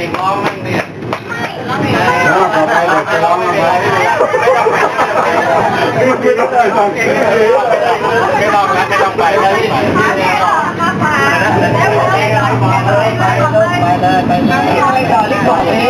ด็กร้อมั่เนี่ยแล้วต่อไปเด็กจะร้องอะไรไม่ต้องไปไม่ต้องไปไม่ต้องไปไม่ต้องไปไม่ต้องไปไปเลยไปเลยไปเลยไปเลย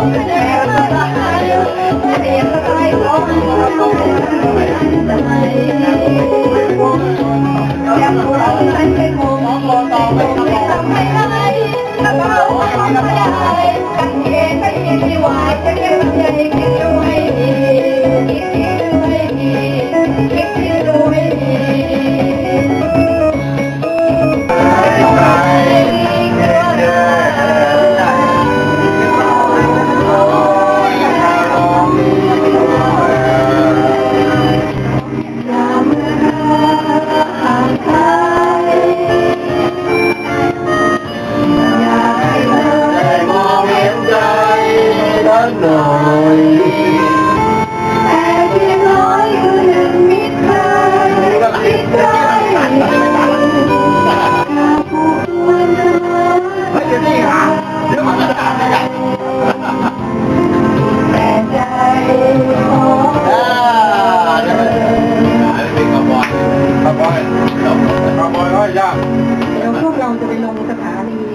Thank you. ยาก แล้วพวกเราจะไปลงสถานี